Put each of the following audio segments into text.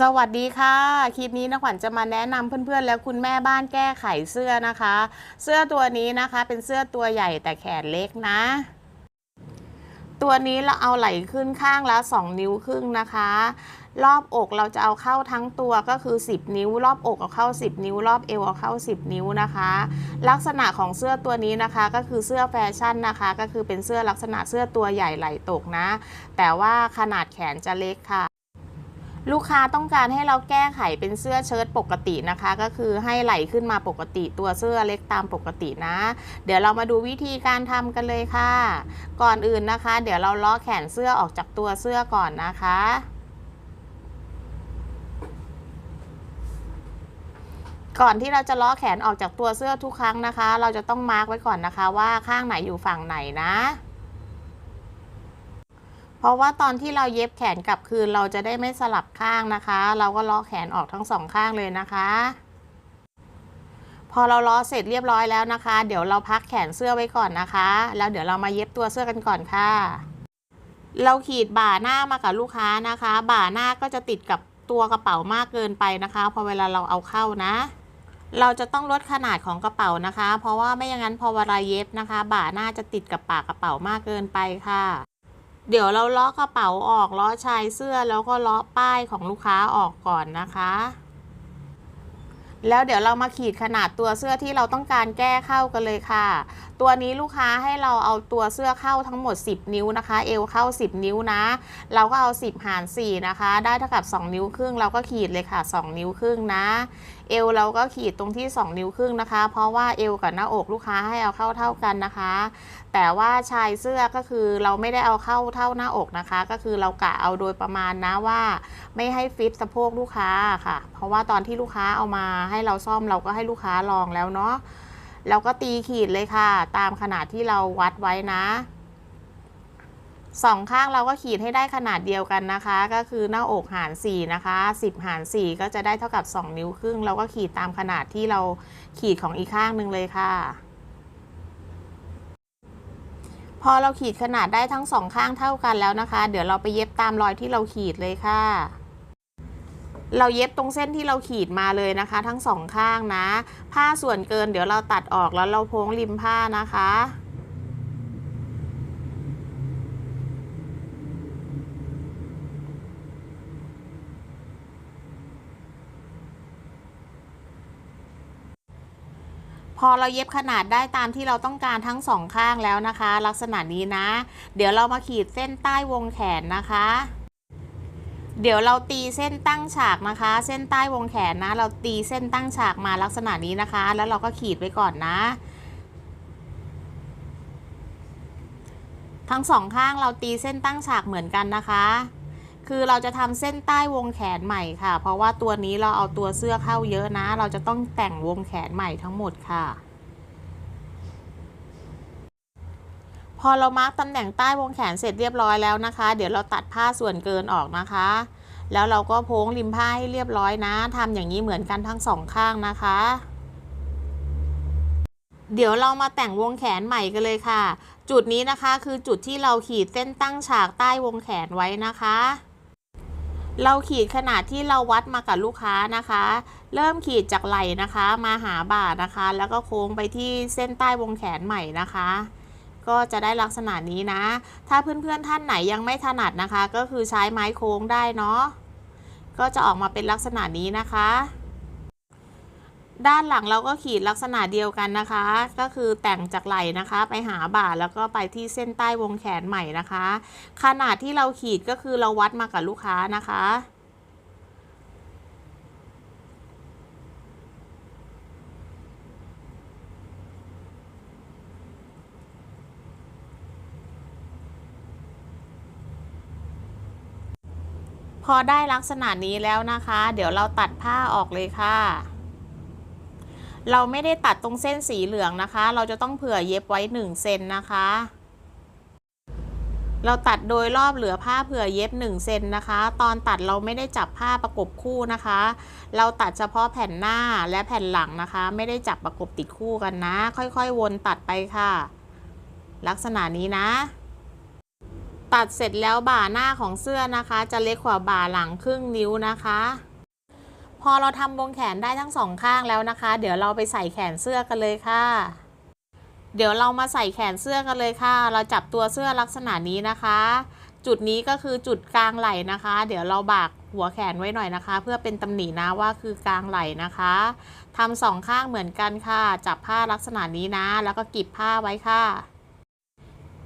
สวัสดีค่ะ คลิปนี้นะขวัญจะมาแนะนำเพื่อนๆ แล้วคุณแม่บ้านแก้ไขเสื้อนะคะ เสื้อตัวนี้นะคะเป็นเสื้อตัวใหญ่แต่แขนเล็กนะ ตัวนี้เราเอาไหล่ขึ้นข้างละ2นิ้วครึ่งนะคะ รอบอกเราจะเอาเข้าทั้งตัวก็คือ 10 นิ้ว รอบอกเอาเข้า 10 นิ้ว รอบเอวเอาเข้า 10 นิ้วนะคะ ลักษณะของเสื้อตัวนี้นะคะก็คือเสื้อแฟชั่นนะคะ ก็คือเป็นเสื้อลักษณะเสื้อตัวใหญ่ไหล่ตกนะ แต่ว่าขนาดแขนจะเล็กค่ะ ลูกค้าต้องการให้เราแก้ไขเป็นเสื้อเชิ้ตปกตินะคะ ก็คือให้ไหลขึ้นมาปกติตัวเสื้อเล็กตามปกตินะ เดี๋ยวเรามาดูวิธีการทำกันเลยค่ะ ก่อนอื่นนะคะ เดี๋ยวเราล้อแขนเสื้อออกจากตัวเสื้อก่อนนะคะ ก่อนที่เราจะล้อแขนออกจากตัวเสื้อทุกครั้งนะคะ เราจะต้องมาร์กไว้ก่อนนะคะว่าข้างไหนอยู่ฝั่งไหนนะ เพราะว่าตอนที่เราเย็บแขนกลับคืนเราจะได้ไม่สลับข้างนะคะ เราก็ล้อแขนออกทั้งสองข้างเลยนะคะ พอเราล้อเสร็จเรียบร้อยแล้วนะคะ เดี๋ยวเราพักแขนเสื้อไว้ก่อนนะคะ แล้วเดี๋ยวเรามาเย็บตัวเสื้อกันก่อนค่ะ เราขีดบ่าหน้ามากับลูกค้านะคะ บ่าหน้าก็จะติดกับตัวกระเป๋ามากเกินไปนะคะ พอเวลาเราเอาเข้านะเราจะต้องลดขนาดของกระเป๋านะคะ เพราะว่าไม่อย่างนั้นพอเวลาเย็บนะคะ บ่าหน้าจะติดกับปากกระเป๋ามากเกินไปค่ะ เดี๋ยวเราล้อกระเป๋าออกล้อชายเสื้อแล้วก็ล้อป้ายของลูกค้าออกก่อนนะคะ แล้วเดี๋ยวเรามาขีดขนาดตัวเสื้อที่เราต้องการแก้เข้ากันเลยค่ะ ตัวนี้ลูกค้าให้เราเอาตัวเสื้อเข้าทั้งหมด 10 นิ้วนะคะ เอวเข้า 10 นิ้วนะ เราก็เอา 10 หาร 4 นะคะ ได้เท่ากับ 2 นิ้วครึ่ง เราก็ขีดเลยค่ะ 2 นิ้วครึ่งนะ เอวเราก็ขีดตรงที่ 2 นิ้วครึ่งนะคะ เพราะว่าเอวกับหน้าอกลูกค้าให้เอาเข้าเท่ากันนะคะ แต่ว่าชายเสื้อก็คือเราไม่ได้เอาเข้าเท่าหน้าอกนะคะ ก็คือเรากะเอาโดยประมาณนะว่า ไม่ให้ฟิตสะโพกลูกค้าค่ะ เพราะว่าตอนที่ลูกค้าเอามาให้เราซ่อมเราก็ให้ลูกค้าลองแล้วเนาะเราก็ตีขีดเลยค่ะ ตามขนาดที่เราวัดไว้นะสองข้างเราก็ขีดให้ได้ขนาดเดียวกันนะคะ ก็คือหน้าอกหาร4นะคะ10หาร4ก็จะได้เท่ากับ 2 นิ้วครึ่ง เราก็ขีดตามขนาดที่เราขีดของอีกข้างหนึ่งเลยค่ะ พอเราขีดขนาดได้ทั้งสองข้างเท่ากันแล้วนะคะ เดี๋ยวเราไปเย็บตามรอยที่เราขีดเลยค่ะ เราเย็บตรงเส้นที่เราขีดมาเลยนะคะ ทั้งสองข้างนะ ผ้าส่วนเกินเดี๋ยวเราตัดออกแล้วเราโพ้งริมผ้านะคะพอเราเย็บขนาดได้ตามที่เราต้องการทั้งสองข้างแล้วนะคะ ลักษณะนี้นะ เดี๋ยวเรามาขีดเส้นใต้วงแขนนะคะ เดี๋ยวเราตีเส้นตั้งฉากนะคะ เส้นใต้วงแขนนะ เราตีเส้นตั้งฉากมาลักษณะนี้นะคะ แล้วเราก็ขีดไว้ก่อนนะ ทั้งสองข้างเราตีเส้นตั้งฉากเหมือนกันนะคะ คือเราจะทำเส้นใต้วงแขนใหม่ค่ะ เพราะว่าตัวนี้เราเอาตัวเสื้อเข้าเยอะนะ เราจะต้องแต่งวงแขนใหม่ทั้งหมดค่ะ พอเรามาร์กตำแหน่งใต้วงแขนเสร็จเรียบร้อยแล้วนะคะ เดี๋ยวเราตัดผ้าส่วนเกินออกนะคะ แล้วเราก็โพ้งริมผ้าให้เรียบร้อยนะทำอย่างนี้เหมือนกันทั้งสองข้างนะคะเดี๋ยวเรามาแต่งวงแขนใหม่กันเลยค่ะ จุดนี้นะคะคือจุดที่เราขีดเส้นตั้งฉากใต้วงแขนไว้นะคะ เราขีดขนาดที่เราวัดมากับลูกค้านะคะ เริ่มขีดจากไหล่นะคะ มาหาบ่านะคะ แล้วก็โค้งไปที่เส้นใต้วงแขนใหม่นะคะ ก็จะได้ลักษณะนี้นะ ถ้าเพื่อนๆท่านไหนยังไม่ถนัดนะคะ ก็คือใช้ไม้โค้งได้เนาะก็จะออกมาเป็นลักษณะนี้นะคะ ด้านหลังเราก็ขีดลักษณะเดียวกันนะคะ ก็คือแต่งจากไหล่นะคะ ไปหาบ่าแล้วก็ไปที่เส้นใต้วงแขนใหม่นะคะ ขนาดที่เราขีดก็คือเราวัดมากับลูกค้านะคะ พอได้ลักษณะนี้แล้วนะคะ เดี๋ยวเราตัดผ้าออกเลยค่ะ เราไม่ได้ตัดตรงเส้นสีเหลืองนะคะ เราจะต้องเผื่อเย็บไว้1เซนนะคะ เราตัดโดยรอบเหลือผ้าเผื่อเย็บ1เซนนะคะ ตอนตัดเราไม่ได้จับผ้าประกบคู่นะคะ เราตัดเฉพาะแผ่นหน้าและแผ่นหลังนะคะ ไม่ได้จับประกบติดคู่กันนะ ค่อยๆวนตัดไปค่ะ ลักษณะนี้นะ ตัดเสร็จแล้วบ่าหน้าของเสื้อนะคะ จะเล็กกว่าบ่าหลังครึ่งนิ้วนะคะ พอเราทำวงแขนได้ทั้งสองข้างแล้วนะคะ เดี๋ยวเราไปใส่แขนเสื้อกันเลยค่ะ เดี๋ยวเรามาใส่แขนเสื้อกันเลยค่ะ เราจับตัวเสื้อลักษณะนี้นะคะ จุดนี้ก็คือจุดกลางไหล่นะคะ เดี๋ยวเราบากหัวแขนไว้หน่อยนะคะ เพื่อเป็นตำหนินะว่าคือกลางไหล่นะคะทำสองข้างเหมือนกันค่ะ จับผ้าลักษณะนี้นะ แล้วก็กีบผ้าไว้ค่ะ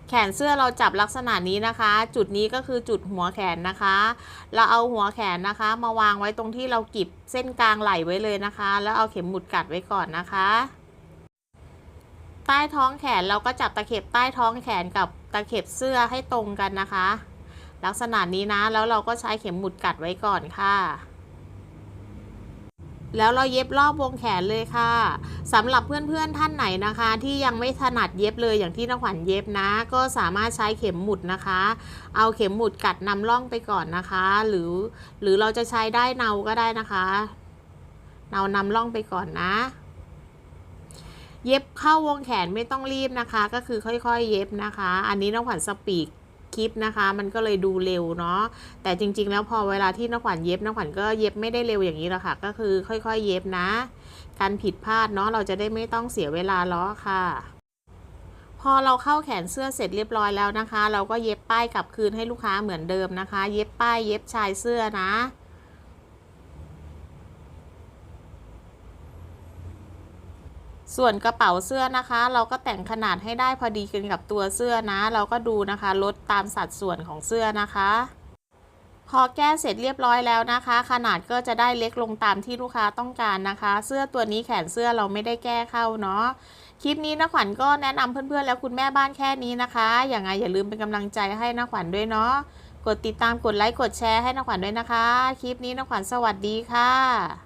แขนเสื้อเราจับลักษณะนี้นะคะ จุดนี้ก็คือจุดหัวแขนนะคะ เราเอาหัวแขนนะคะ มาวางไว้ตรงที่เรากีบเส้นกลางไหล่ไว้เลยนะคะ แล้วเอาเข็มหมุดกัดไว้ก่อนนะคะ ใต้ท้องแขนเราก็จับตะเข็บใต้ท้องแขนกับตะเข็บเสื้อให้ตรงกันนะคะ ลักษณะนี้นะแล้วเราก็ใช้เข็มหมุดกัดไว้ก่อนค่ะ แล้วเราเย็บรอบวงแขนเลยค่ะสำหรับเพื่อนๆท่านไหนนะคะ ที่ยังไม่ถนัดเย็บเลยอย่างที่น้องขวัญเย็บนะ ก็สามารถใช้เข็มหมุดนะคะ เอาเข็มหมุดกัดนำร่องไปก่อนนะคะ หรือหรือเราจะใช้ได้เนาก็ได้นะคะ เนานำร่องไปก่อนนะเย็บเข้าวงแขนไม่ต้องรีบนะคะ ก็คือค่อยๆ เย็บนะคะ อันนี้น้องขวัญสปีก คลิปนะคะ มันก็เลยดูเร็วเนาะแต่จริง ๆ แล้วพอเวลาที่นักขวัญเย็บนักขวัญก็เย็บไม่ได้เร็วอย่างนี้หรอกค่ะ ก็คือค่อยๆ เย็บนะ การผิดพลาดเนาะเราจะได้ไม่ต้องเสียเวลาล้อค่ะพอเราเข้าแขนเสื้อเสร็จเรียบร้อยแล้วนะคะ เราก็เย็บป้ายกลับคืนให้ลูกค้าเหมือนเดิมนะคะ เย็บป้ายเย็บชายเสื้อนะ ส่วนกระเป๋าเสื้อนะคะ เราก็แต่งขนาดให้ได้พอดีกันกับตัวเสื้อนะ เราก็ดูนะคะ ลดตามสัดส่วนของเสื้อนะคะ พอแก้เสร็จเรียบร้อยแล้วนะคะ ขนาดก็จะได้เล็กลงตามที่ลูกค้าต้องการนะคะ เสื้อตัวนี้แขนเสื้อเราไม่ได้แก้เข้าเนาะคลิปนี้นะขวัญก็แนะนำเพื่อนๆ แล้วคุณแม่บ้านแค่นี้นะคะ อย่างไรอย่าลืมเป็นกำลังใจให้นะขวัญด้วยเนาะกดติดตามกดไลค์กดแชร์ให้นะขวัญด้วยนะคะ คลิปนี้นะขวัญสวัสดีค่ะ